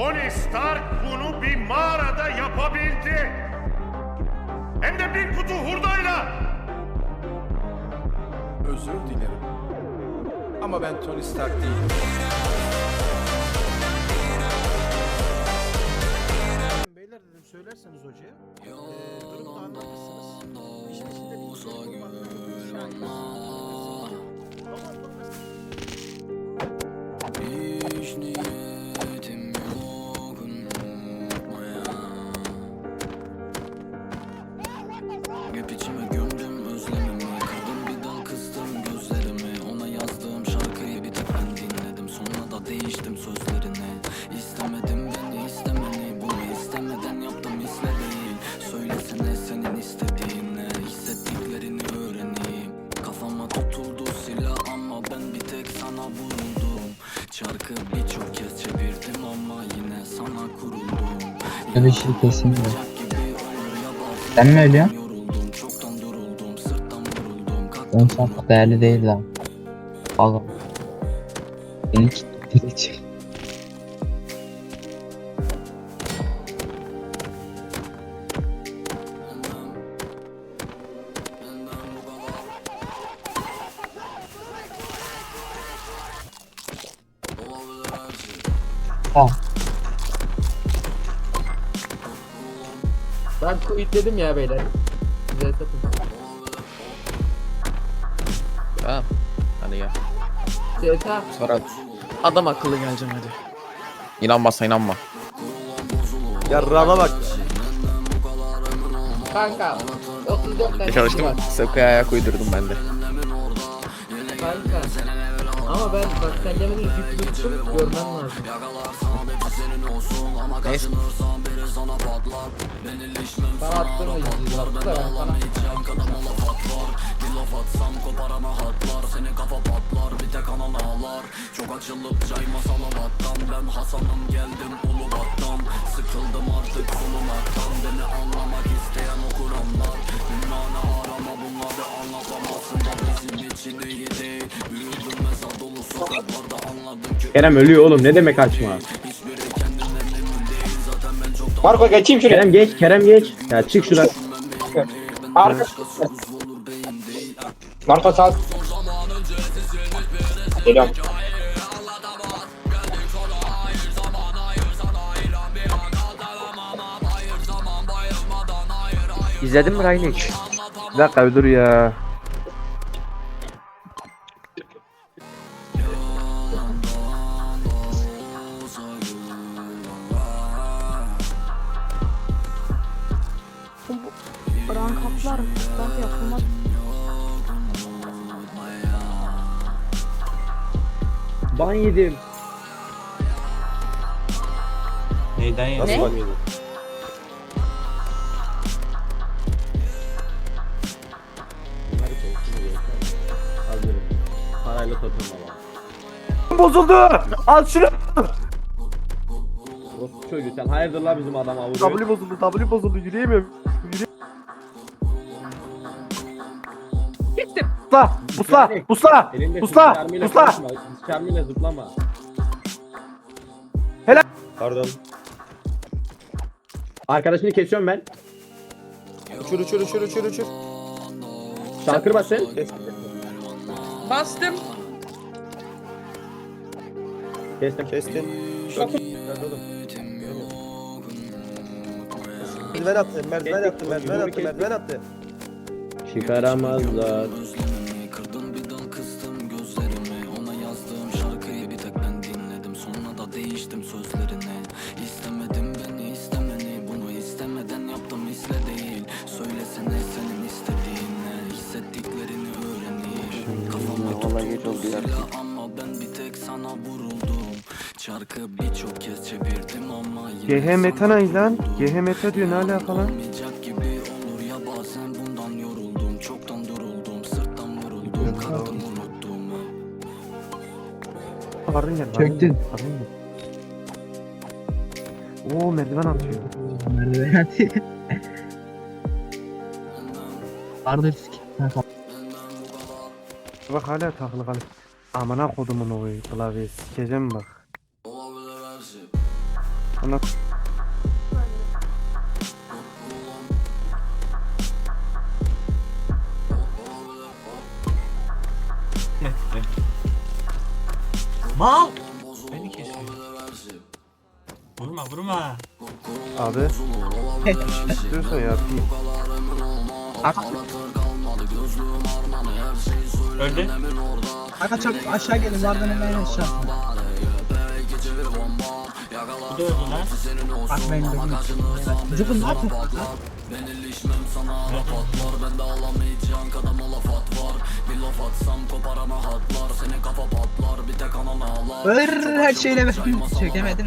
Tony Stark bunu bir mağarada yapabildi. Hem de bir kutu hurdayla. Özür dilerim. Ama ben Tony Stark değilim. Beyler dedim söylerseniz hocaya. Eee durumu anlatırsınız. İşin içinde bir şey olmadan Hiç sana vuruldum Çarkı birçok kez çevirdim ama yine sana kuruldum ya bazen Sen mi ölüyorsun? 10 saat değerli değil lan. Allah. Beni kilitleyecek. Tamam. Ben quitledim ya beyler. Size tapın. Tamam. Hadi gel. CTA Sonra adam akıllı geleceğim hadi. inanmazsa inanma. Yarrağına bak. Kanka 34 tane Çalıştım. Sıkıya ayak uydurdum ben de. Kanka. Ama ben bak sen demedin ki tuttum görmen lazım. Neyse. Bana attın mı yüzüğü attı da ben sana. Çok açılıp cayma salavattan Ben Hasan'ım geldim Ulubat'tan Sıkıldım artık sunulmaktan Beni anlamak isteyen okur anlar Ünvanı arama bunları anlatamazsın da bizim için iyi Kerem ölüyor oğlum ne demek açma. Marco geçeyim şuraya. Kerem geç Kerem geç. Ya çık şuradan. Arka. Marco sağ. Geliyorum. İzledin mi Raynik? Bir dakika bir dur ya. Ban yedim. Neyden ya? Nasıl ban yedim? Hazırım. Parayla ama. Bozuldu. Al şunu. Orospu çocuğu sen hayırdır la bizim adama vuruyor. W bozuldu, W bozuldu. Yürüyemiyorum. Usla, usla, usla, Elinde usla, çarmıyla usla. konuşma, Çarmıyla zıplama. Pardon. Arkadaşını kesiyorum ben. Uçur uçur uçur uçur uçur. Şarkır bas sen. Bastım. Kestim. Kestin. Çok iyi. Merdiven attı, merdiven attı, merdiven attı, merdiven attı. Çıkaramazlar. Kafama tutuldu silah ama ben bir tek sana vuruldum Çarkı birçok kez çevirdim ama yine GH meta ne lan? GH meta diyor ne alaka lan? Olmayacak gibi olur ya bazen bundan yoruldum Çoktan duruldum sırttan vuruldum Kalktım unuttum Varın gel. gel, varın gel. Oo merdiven atıyor. Merdiven hadi. Vardır sik. Bak hala takılı kalıyor. Amına kodumun oyu klavye sikeceğim bak. Anlat. Mal! Beni kesiyor. Vurma vurma. Abi. İstiyorsan ya. Öldü. Kanka çok aşağı gelin vardan hemen aşağı. Bu da öldü lan. Bakmayın dedim. Cıkın ne yapıyorsun? Ver her şeyle ver. Çekemedim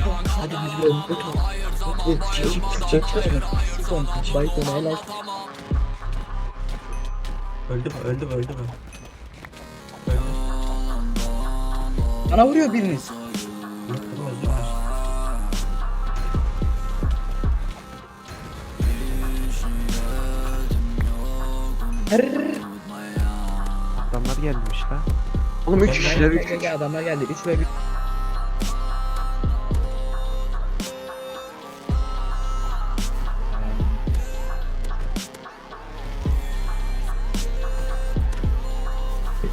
Hadi. Çık. Hadi bülbülüm. Lütfen. Çık çık çık çık. Son. Bayton helal. Öldü mü öldü mü öldü mü? Bana vuruyor biriniz. Adamlar gelmiş lan. Oğlum 3 kişiler 3 kişi. Adamlar geldi. 3 ve 1.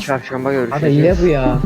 Çarşamba görüşeceğiz. Hadi yine bu ya.